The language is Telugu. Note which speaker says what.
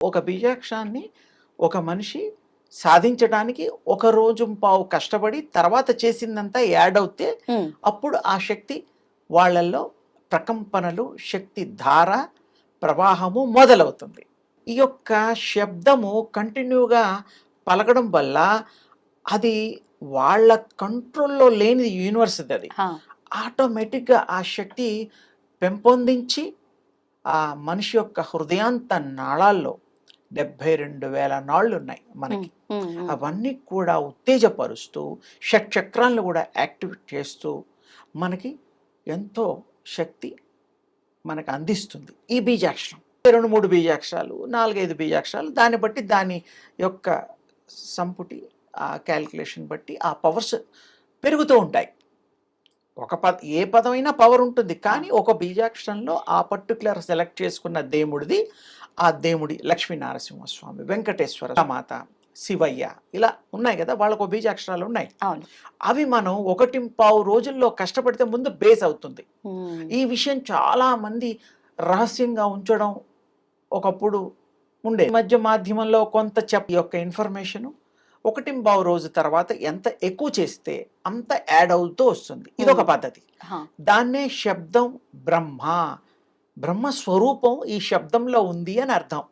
Speaker 1: ఒక బీజాక్షరాన్ని ఒక మనిషి సాధించడానికి ఒక రోజు పావు కష్టపడి తర్వాత చేసిందంతా యాడ్ అవుతే అప్పుడు ఆ శక్తి వాళ్ళల్లో ప్రకంపనలు శక్తి ధార ప్రవాహము మొదలవుతుంది. ఈ యొక్క శబ్దము కంటిన్యూగా పలకడం వల్ల అది వాళ్ళ కంట్రోల్లో లేనిది యూనివర్సిటీ అది. ఆటోమేటిక్గా ఆ శక్తి పెంపొందించి ఆ మనిషి యొక్క హృదయాంత నాళాల్లో డెబ్భై రెండు వేల నాళ్ళు ఉన్నాయి మనకి అవన్నీ కూడా ఉత్తేజపరుస్తూ షట్చక్రాలను కూడా యాక్టివేట్ చేస్తూ మనకి ఎంతో శక్తి మనకు అందిస్తుంది ఈ బీజాక్షరం. రెండు మూడు బీజాక్షరాలు నాలుగైదు బీజాక్షరాలు దాన్ని బట్టి దాని యొక్క సంపుటి ఆ క్యాలిక్యులేషన్ బట్టి ఆ పవర్స్ పెరుగుతూ ఉంటాయి. ఒక పద ఏ పదమైనా పవర్ ఉంటుంది. కానీ ఒక బీజాక్షరంలో ఆ పర్టికులర్ సెలెక్ట్ చేసుకున్న దేవుడిది ఆ దేవుడి లక్ష్మీ నరసింహస్వామి వెంకటేశ్వర మాత శివయ్య ఇలా ఉన్నాయి కదా వాళ్ళకు బీజాక్షరాలు ఉన్నాయి. అవి మనం ఒకటి పావు రోజుల్లో కష్టపడితే ముందు బేస్ అవుతుంది. ఈ విషయం చాలా మంది రహస్యంగా ఉంచడం ఒకప్పుడు ఉండే. మధ్య మాధ్యమంలో కొంత చెప్ ఈ యొక్క ఇన్ఫర్మేషన్ ఒకటి బావు రోజు తర్వాత ఎంత ఎక్కువ చేస్తే అంత యాడ్ అవుతూ వస్తుంది. ఇది ఒక. పద్ధతి. దాన్నే శబ్దం బ్రహ్మ. బ్రహ్మ స్వరూపం ఈ శబ్దంలో ఉంది అని అర్థం.